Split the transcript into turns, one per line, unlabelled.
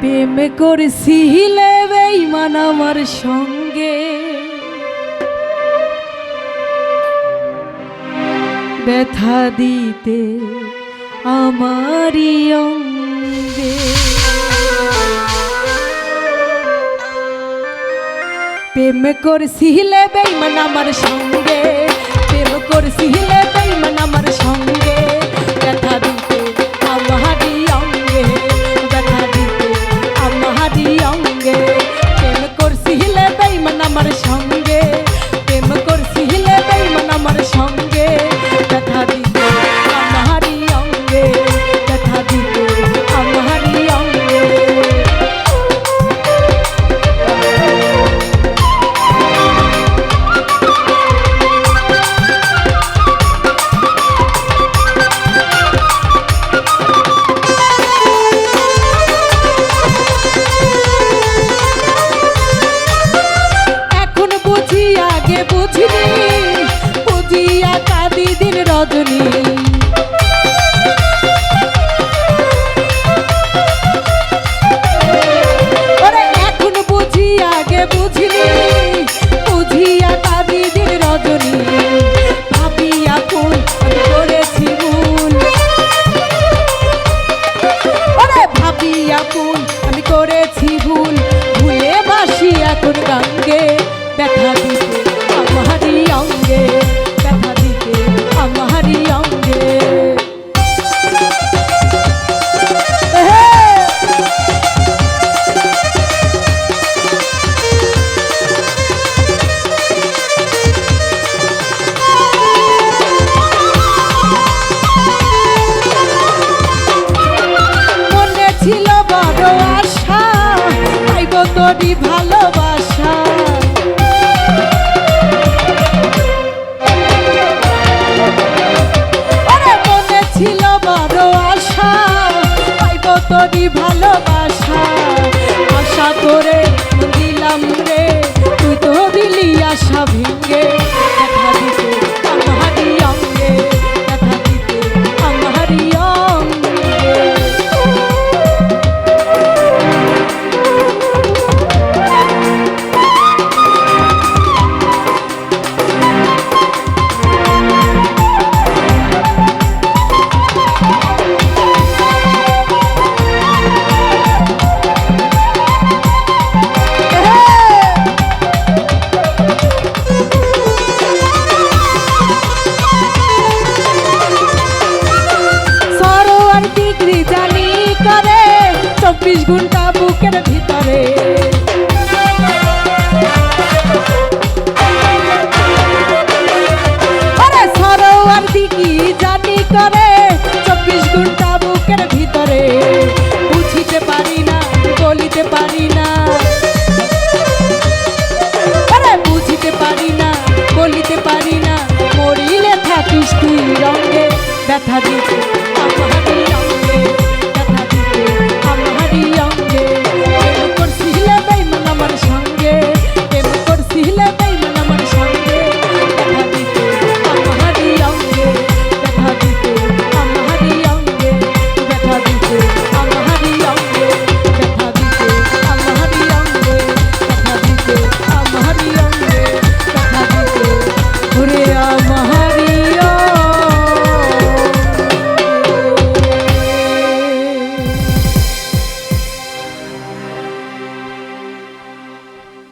প্রেম করছিলে বেইমান আমার সঙ্গে। ব্যথা দিতে আমারই অঙ্গে। প্রেম করছিলে বেইমান আমার সঙ্গে। প্রেম করছিলে বেইমান আমার সঙ্গে। বুঝিনি, বুঝিয়া কাঁদি দিন রজনী এখন বুঝি আগে বুঝিনি, বুঝিয়া কাঁদি দিন রজনী। ভাবিয়া কোন করেছি ভুল। ভাবিয়া কোন আমি করেছি ভুলে। তোরই ভালোবাসা। মনে ছিল বড় আশা পাইব তোরই ভালোবাসা। সরোয়ার জানি করে, চব্বিশ ঘণ্টা বুকের ভিতরে। সরোয়ার ডিগ্রি জানি করে, চব্বিশ ঘণ্টা বুকের ভিতরে। বুঝিতে পারি না, বলিতে পারি না। বুঝিতে পারি না, বলিতে পারি না, মরিলে থাকিস তুই রঙ্গে ব্যথা দিতে।